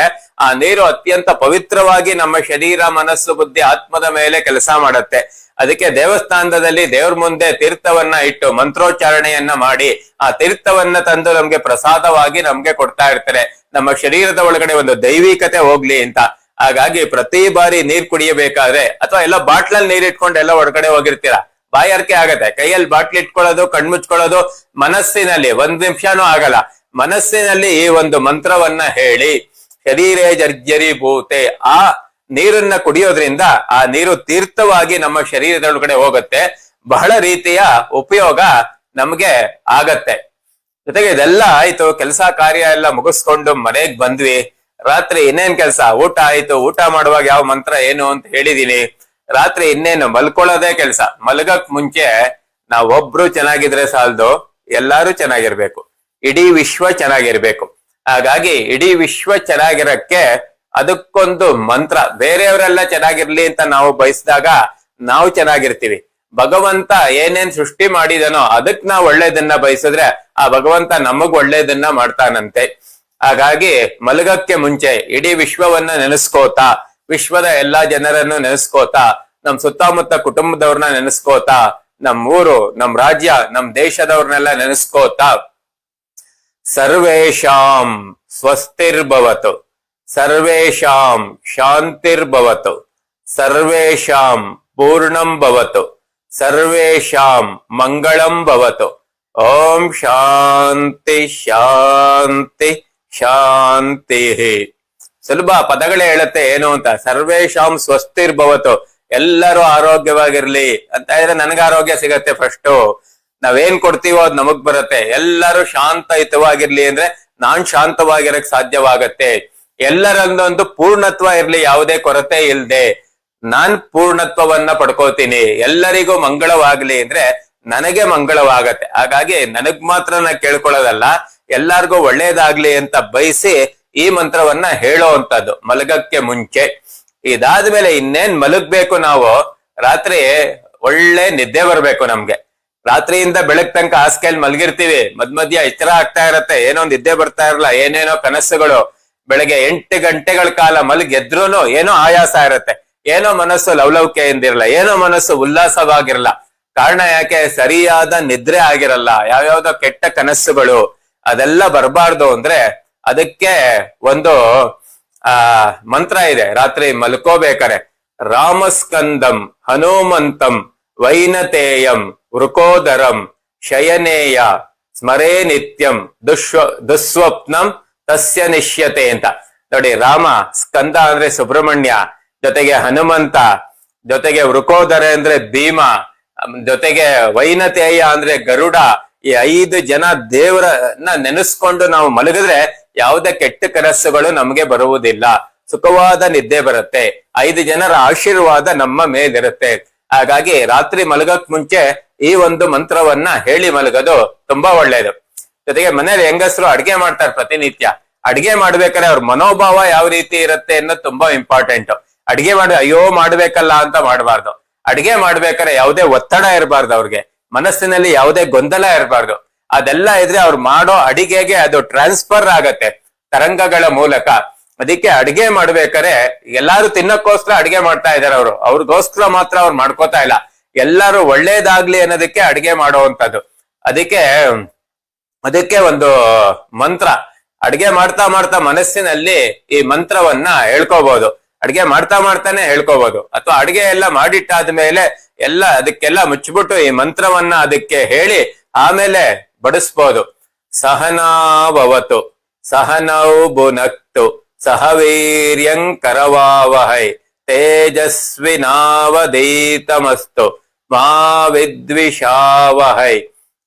ಆ ನೀರು ಅತ್ಯಂತ ಪವಿತ್ರವಾಗಿ ನಮ್ಮ ಶರೀರ, ಮನಸ್ಸು, ಬುದ್ಧಿ, ಆತ್ಮದ ಮೇಲೆ ಕೆಲಸ ಮಾಡುತ್ತೆ. ಅದಕ್ಕೆ ದೇವಸ್ಥಾನದಲ್ಲಿ ದೇವ್ರ ಮುಂದೆ ತೀರ್ಥವನ್ನ ಇಟ್ಟು ಮಂತ್ರೋಚ್ಚಾರಣೆಯನ್ನ ಮಾಡಿ ಆ ತೀರ್ಥವನ್ನ ತಂದು ನಮ್ಗೆ ಪ್ರಸಾದವಾಗಿ ನಮ್ಗೆ ಕೊಡ್ತಾ ಇರ್ತಾರೆ. ನಮ್ಮ ಶರೀರದ ಒಳಗಡೆ ಒಂದು ದೈವಿಕತೆ ಹೋಗ್ಲಿ ಅಂತ. ಹಾಗಾಗಿ ಪ್ರತಿ ಬಾರಿ ನೀರ್ ಕುಡಿಯಬೇಕಾದ್ರೆ ಅಥವಾ ಎಲ್ಲ ಬಾಟ್ಲಲ್ಲಿ ನೀರ್ ಇಟ್ಕೊಂಡು ಎಲ್ಲ ಹೊರಗಡೆ ಹೋಗಿರ್ತೀರಾ? ಬಾಯಾರಿಕೆ ಆಗತ್ತೆ. ಕೈಯಲ್ಲಿ ಬಾಟ್ಲ್ ಇಟ್ಕೊಳ್ಳೋದು ಕಣ್ಮುಚ್ಕೊಳ್ಳೋದು ಮನಸ್ಸಿನಲ್ಲಿ ಒಂದ್ ನಿಮಿಷನೂ ಆಗಲ್ಲ. ಮನಸ್ಸಿನಲ್ಲಿ ಈ ಒಂದು ಮಂತ್ರವನ್ನ ಹೇಳಿ, ಶರೀರೇ ಜರ್ಜರಿ ಭೂತೆ ಆ ನೀರನ್ನ ಕುಡಿಯೋದ್ರಿಂದ ಆ ನೀರು ತೀರ್ಥವಾಗಿ ನಮ್ಮ ಶರೀರದೊಳಗಡೆ ಹೋಗುತ್ತೆ. ಬಹಳ ರೀತಿಯ ಉಪಯೋಗ ನಮ್ಗೆ ಆಗತ್ತೆ. ಜೊತೆಗೆ ಇದೆಲ್ಲ ಆಯ್ತು. ಕೆಲಸ ಕಾರ್ಯ ಎಲ್ಲ ಮುಗಿಸ್ಕೊಂಡು ಮನೆಗ್ ಬಂದ್ವಿ. ರಾತ್ರಿ ಇನ್ನೇನ್ ಕೆಲಸ? ಊಟ ಆಯ್ತು. ಊಟ ಮಾಡುವಾಗ ಯಾವ ಮಂತ್ರ ಏನು ಅಂತ ಹೇಳಿದೀನಿ. ರಾತ್ರಿ ಇನ್ನೇನು? ಮಲ್ಕೊಳ್ಳೋದೇ ಕೆಲಸ. ಮಲಗಕ್ ಮುಂಚೆ ನಾವೊಬ್ರು ಚೆನ್ನಾಗಿದ್ರೆ ಸಾಲದು, ಎಲ್ಲಾರು ಚೆನ್ನಾಗಿರ್ಬೇಕು. ಇಡೀ ವಿಶ್ವ ಚೆನ್ನಾಗಿರ್ಬೇಕು. ಹಾಗಾಗಿ ಇಡೀ ವಿಶ್ವ ಚೆನ್ನಾಗಿರಕ್ಕೆ ಅದಕ್ಕೊಂದು ಮಂತ್ರ. ಬೇರೆಯವರೆಲ್ಲ ಚೆನ್ನಾಗಿರ್ಲಿ ಅಂತ ನಾವು ಬಯಸಿದಾಗ ನಾವು ಚೆನ್ನಾಗಿರ್ತೀವಿ. ಭಗವಂತ ಏನೇನ್ ಸೃಷ್ಟಿ ಮಾಡಿದನೋ ಅದಕ್ ನಾವು ಒಳ್ಳೇದನ್ನ ಬಯಸಿದ್ರೆ ಆ ಭಗವಂತ ನಮಗ್ ಒಳ್ಳೇದನ್ನ ಮಾಡ್ತಾನಂತೆ. ಹಾಗಾಗಿ ಮಲಗಕ್ಕೆ ಮುಂಚೆ ಇಡೀ ವಿಶ್ವವನ್ನ ನೆನೆಸ್ಕೋತಾ, ವಿಶ್ವದ ಎಲ್ಲಾ ಜನರನ್ನು ನೆನೆಸ್ಕೋತಾ, ನಮ್ ಸುತ್ತಮುತ್ತ ಕುಟುಂಬದವ್ರನ್ನ ನೆನೆಸ್ಕೋತಾ, ನಮ್ ಊರು, ನಮ್ ರಾಜ್ಯ, ನಮ್ ದೇಶದವ್ರನ್ನೆಲ್ಲ ನೆನೆಸ್ಕೋತಾ ಸರ್ವೇಶಾಂ ಸ್ವಸ್ತಿರ್ಭವತು ಸರ್ವೇಶಾಂ ಶಾಂತಿರ್ಭವತು ಸರ್ವೇಶಾಂ ಪೂರ್ಣಂ ಭವತು ಸರ್ವೇಶಾಂ ಮಂಗಳಂ ಭವತು, ಓಂ ಶಾಂತಿ ಶಾಂತಿ. ಶಾಂತಿ. ಸುಲಭ ಪದಗಳೇ ಹೇಳುತ್ತೆ, ಏನು ಅಂತ? ಸರ್ವೇಶಾಂ ಸ್ವಸ್ತಿರ್ಭವತು. ಎಲ್ಲರೂ ಆರೋಗ್ಯವಾಗಿರ್ಲಿ. ಅಂತ ಹೇಳಿದ್ರೆ ನನಗೆ ಆರೋಗ್ಯ ಸಿಗತ್ತೆ ಫಸ್ಟ್ ನಾವೇನ್ ಕೊಡ್ತೀವೋ ಅದ್ ನಮಗ್ ಬರುತ್ತೆ. ಎಲ್ಲರೂ ಶಾಂತಯುತವಾಗಿರ್ಲಿ ಅಂದ್ರೆ ನಾನ್ ಶಾಂತವಾಗಿರಕ್ ಸಾಧ್ಯವಾಗತ್ತೆ. ಎಲ್ಲರಲ್ಲೊಂದು ಪೂರ್ಣತ್ವ ಇರ್ಲಿ, ಯಾವುದೇ ಕೊರತೆ ಇಲ್ದೆ. ನಾನ್ ಪೂರ್ಣತ್ವವನ್ನ ಪಡ್ಕೋತೀನಿ. ಎಲ್ಲರಿಗೂ ಮಂಗಳವಾಗ್ಲಿ ಅಂದ್ರೆ ನನಗೆ ಮಂಗಳವಾಗತ್ತೆ. ಹಾಗಾಗಿ ನನಗ್ ಮಾತ್ರ ನಾ ಕೇಳ್ಕೊಳ್ಳೋದಲ್ಲ ಎಲ್ಲಾರ್ಗೂ ಒಳ್ಳೇದಾಗ್ಲಿ ಅಂತ ಬಯಸಿ ಈ ಮಂತ್ರವನ್ನ ಹೇಳೋ ಅಂತದ್ದು ಮಲಗಕ್ಕೆ ಮುಂಚೆ. ಇದಾದ್ಮೇಲೆ ಇನ್ನೇನ್ ಮಲಗ್ಬೇಕು ನಾವು? ರಾತ್ರಿ ಒಳ್ಳೆ ನಿದ್ದೆ ಬರ್ಬೇಕು ನಮ್ಗೆ. ರಾತ್ರಿಯಿಂದ ಬೆಳಗ್ ತನಕ ಹಾಸ್ಕೆಲ್ ಮಲಗಿರ್ತೀವಿ. ಮದ್ ಮಧ್ಯ ಎಚ್ಚರ ಆಗ್ತಾ ಇರತ್ತೆ. ಏನೋ ನಿದ್ದೆ ಬರ್ತಾ ಇರಲ್ಲ. ಏನೇನೋ ಕನಸುಗಳು. ಬೆಳಗ್ಗೆ ಎಂಟು ಗಂಟೆಗಳ ಕಾಲ ಮಲಗಿ ಎದ್ರೂನು ಏನೋ ಆಯಾಸ ಇರತ್ತೆ. ಏನೋ ಮನಸ್ಸು ಲವಲವಿಕೆಯಿಂದಿರಲ್ಲ. ಏನೋ ಮನಸ್ಸು ಉಲ್ಲಾಸವಾಗಿರಲ್ಲ. ಕಾರಣ ಯಾಕೆ? ಸರಿಯಾದ ನಿದ್ರೆ ಆಗಿರಲ್ಲ. ಯಾವ್ಯಾವ್ದೋ ಕೆಟ್ಟ ಕನಸುಗಳು. ಅದೆಲ್ಲ ಬರಬಾರ್ದು ಅಂದ್ರೆ ಅದಕ್ಕೆ ಒಂದು, ಆ, ಮಂತ್ರ ಇದೆ. ರಾತ್ರಿ ಮಲ್ಕೋಬೇಕಾರೆ. ರಾಮಸ್ಕಂದಂ ಹನುಮಂತಂ ವೈನತೇಯಂ ವೃಕೋದರಂ ಶಯನೇಯ ಸ್ಮರೇ ನಿತ್ಯಂ ದುಶ್ವ, ದುಸ್ವಪ್ನಂ ತಸ್ಯ ನಿಶ್ಯತೆ ಅಂತ. ನೋಡಿ, ರಾಮ ಸ್ಕಂದ ಅಂದ್ರೆ ಸುಬ್ರಹ್ಮಣ್ಯ, ಜೊತೆಗೆ ಹನುಮಂತ, ಜೊತೆಗೆ ವೃಕೋದರ ಅಂದ್ರೆ ಭೀಮ, ಜೊತೆಗೆ ವೈನತೇಯ ಅಂದ್ರೆ ಗರುಡ ಈ ಐದು ಜನ ದೇವರನ್ನ ನೆನೆಸ್ಕೊಂಡು ನಾವು ಮಲಗಿದ್ರೆ ಯಾವುದೇ ಕೆಟ್ಟ ಕನಸುಗಳು ನಮಗೆ ಬರುವುದಿಲ್ಲ. ಸುಖವಾದ ನಿದ್ದೆ ಬರುತ್ತೆ. ಐದು ಜನರ ಆಶೀರ್ವಾದ ನಮ್ಮ ಮೇಲಿರುತ್ತೆ. ಹಾಗಾಗಿ ರಾತ್ರಿ ಮಲಗಕ್ ಮುಂಚೆ ಈ ಒಂದು ಮಂತ್ರವನ್ನ ಹೇಳಿ ಮಲಗೋದು ತುಂಬಾ ಒಳ್ಳೇದು. ಜೊತೆಗೆ ಮನೇಲಿ ಹೆಂಗಸರು ಅಡ್ಗೆ ಮಾಡ್ತಾರೆ ಪ್ರತಿನಿತ್ಯ. ಅಡ್ಗೆ ಮಾಡ್ಬೇಕಾದ್ರೆ ಅವ್ರ ಮನೋಭಾವ ಯಾವ ರೀತಿ ಇರುತ್ತೆ ಅನ್ನೋದು ತುಂಬಾ ಇಂಪಾರ್ಟೆಂಟ್ ಅಡ್ಗೆ ಮಾಡಿ, ಅಯ್ಯೋ, ಮಾಡ್ಬೇಕಲ್ಲ ಅಂತ ಮಾಡಬಾರ್ದು. ಅಡ್ಗೆ ಮಾಡ್ಬೇಕಾದ್ರೆ ಯಾವುದೇ ಒತ್ತಡ ಇರಬಾರ್ದು ಅವ್ರಿಗೆ. ಮನಸ್ಸಿನಲ್ಲಿ ಯಾವುದೇ ಗೊಂದಲ ಇರಬಾರ್ದು. ಅದೆಲ್ಲ ಇದ್ರೆ ಅವ್ರು ಮಾಡೋ ಅಡಿಗೆಗೆ ಅದು ಟ್ರಾನ್ಸ್ಫರ್ ಆಗತ್ತೆ, ತರಂಗಗಳ ಮೂಲಕ. ಅದಕ್ಕೆ ಅಡಿಗೆ ಮಾಡ್ಬೇಕಾರೆ ಎಲ್ಲಾರು ತಿನ್ನಕ್ಕೋಸ್ಕರ ಅಡಿಗೆ ಮಾಡ್ತಾ ಇದಾರೆ ಅವರು. ಅವ್ರಿಗೋಸ್ಕರ ಮಾತ್ರ ಅವ್ರು ಮಾಡ್ಕೋತಾ ಇಲ್ಲ. ಎಲ್ಲಾರು ಒಳ್ಳೇದಾಗ್ಲಿ ಅನ್ನೋದಕ್ಕೆ ಅಡಿಗೆ ಮಾಡುವಂತದ್ದು ಅದಕ್ಕೆ ಅದಕ್ಕೆ ಒಂದು ಮಂತ್ರ. ಅಡಿಗೆ ಮಾಡ್ತಾ ಮಾಡ್ತಾ ಮನಸ್ಸಿನಲ್ಲಿ ಈ ಮಂತ್ರವನ್ನ ಹೇಳ್ಕೋಬಹುದು ಅಡಿಗೆ ಮಾಡ್ತಾ ಮಾಡ್ತಾನೆ ಹೇಳ್ಕೋಬಹುದು ಅಥವಾ ಅಡಿಗೆ ಎಲ್ಲ ಮಾಡಿಟ್ಟಾದ್ಮೇಲೆ ಎಲ್ಲ ಅದಕ್ಕೆಲ್ಲ ಮುಚ್ಚಿಬಿಟ್ಟು ಈ ಮಂತ್ರವನ್ನ ಅದಕ್ಕೆ ಹೇಳಿ ಆಮೇಲೆ ಬಡಿಸ್ಬೋದು. ಸಹನಾವತು ಸಹನೌ ಬುನಕ್ತು ಕರವಾವಹೈ ತೇಜಸ್ವಿನಾವದೀತಮಸ್ತು ಮಾ ವಿದ್ವಿಷಾವಹೈ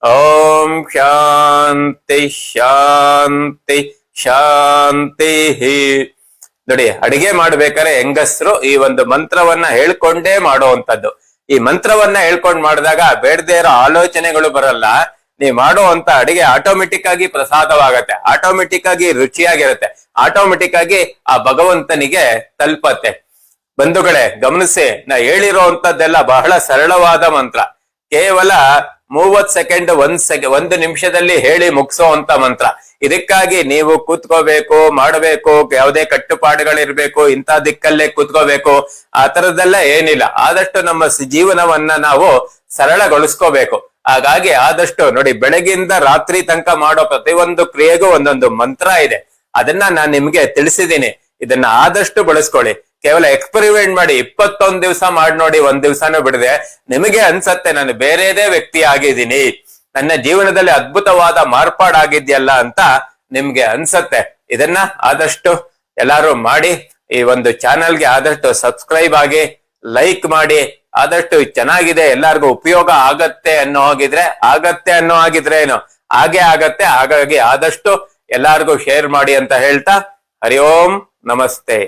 ಓಂ ಶಾಂತಿ ಶಾಂತಿ ಶಾಂತಿ ನೋಡಿ, ಅಡಿಗೆ ಮಾಡ್ಬೇಕಾದ್ರೆ ಹೆಂಗಸರು ಈ ಒಂದು ಮಂತ್ರವನ್ನ ಹೇಳ್ಕೊಂಡೇ ಮಾಡುವಂತದ್ದು ಈ ಮಂತ್ರವನ್ನ ಹೇಳ್ಕೊಂಡ್ ಮಾಡಿದಾಗ ಬೇಡದೇ ಇರೋ ಆಲೋಚನೆಗಳು ಬರಲ್ಲ. ನೀವು ಮಾಡುವಂತ ಅಡಿಗೆ ಆಟೋಮೆಟಿಕ್ ಆಗಿ ಪ್ರಸಾದವಾಗತ್ತೆ. ಆಟೋಮೆಟಿಕ್ ಆಗಿ ರುಚಿಯಾಗಿರುತ್ತೆ. ಆಟೋಮೆಟಿಕ್ ಆಗಿ ಆ ಭಗವಂತನಿಗೆ ತಲುಪತ್ತೆ. ಬಂಧುಗಳೇ, ಗಮನಿಸಿ, ನಾ ಹೇಳಿರೋಂಥದ್ದೆಲ್ಲ ಬಹಳ ಸರಳವಾದ ಮಂತ್ರ. ಕೇವಲ ಮೂವತ್ ಸೆಕೆಂಡ್, ಒಂದ್ ಸೆಕೆ, ಒಂದು ನಿಮಿಷದಲ್ಲಿ ಹೇಳಿ ಮುಗಿಸೋ ಅಂತ ಮಂತ್ರ. ಇದಕ್ಕಾಗಿ ನೀವು ಕೂತ್ಕೋಬೇಕು, ಮಾಡಬೇಕು, ಯಾವುದೇ ಕಟ್ಟುಪಾಡುಗಳಿರ್ಬೇಕು, ಇಂಥ ದಿಕ್ಕಲ್ಲೇ ಕೂತ್ಕೋಬೇಕು. ಆ ತರದೆಲ್ಲ ಏನಿಲ್ಲ. ಆದಷ್ಟು ನಮ್ಮ ಜೀವನವನ್ನ ನಾವು ಸರಳಗೊಳಿಸ್ಕೋಬೇಕು. ಹಾಗಾಗಿ ಆದಷ್ಟು ನೋಡಿ, ಬೆಳಗಿಂದ ರಾತ್ರಿ ತನಕ ಮಾಡೋ ಪ್ರತಿಯೊಂದು ಕ್ರಿಯೆಗೂ ಒಂದೊಂದು ಮಂತ್ರ ಇದೆ. ಅದನ್ನ ನಾನ್ ನಿಮ್ಗೆ ತಿಳಿಸಿದ್ದೀನಿ ಇದನ್ನ ಆದಷ್ಟು ಬಳಸ್ಕೊಳ್ಳಿ. ಕೇವಲ ಎಕ್ಸ್ಪೆರಿಮೆಂಟ್ ಮಾಡಿ ಇಪ್ಪತ್ತೊಂದ್ ದಿವಸ ಮಾಡಿ ನೋಡಿ ಒಂದ್ ದಿವಸನೂ ಬಿಡದೆ. ನಿಮಗೆ ಅನ್ಸತ್ತೆ ನಾನು ಬೇರೆದೇ ವ್ಯಕ್ತಿ ಆಗಿದ್ದೀನಿ. ನನ್ನ ಜೀವನದಲ್ಲಿ ಅದ್ಭುತವಾದ ಮಾರ್ಪಾಡಾಗಿದ್ಯಲ್ಲ ಅಂತ ನಿಮ್ಗೆ ಅನ್ಸತ್ತೆ. ಇದನ್ನ ಆದಷ್ಟು ಎಲ್ಲಾರು ಮಾಡಿ ಈ ಒಂದು ಚಾನೆಲ್ಗೆ ಆದಷ್ಟು ಸಬ್ಸ್ಕ್ರೈಬ್ ಆಗಿ, ಲೈಕ್ ಮಾಡಿ. ಆದಷ್ಟು ಚೆನ್ನಾಗಿದೆ, ಎಲ್ಲಾರ್ಗು ಉಪಯೋಗ ಆಗತ್ತೆ ಅನ್ನೋ ಹಾಗಿದ್ರೆ, ಆಗತ್ತೆ ಅನ್ನೋ ಹಾಗಿದ್ರೆ ಏನು? ಹಾಗೆ ಆಗತ್ತೆ, ಹಾಗಾಗಿ ಆದಷ್ಟು ಎಲ್ಲಾರ್ಗು ಶೇರ್ ಮಾಡಿ ಅಂತ ಹೇಳ್ತಾ ಹರಿ ಓಂ ನಮಸ್ತೆ.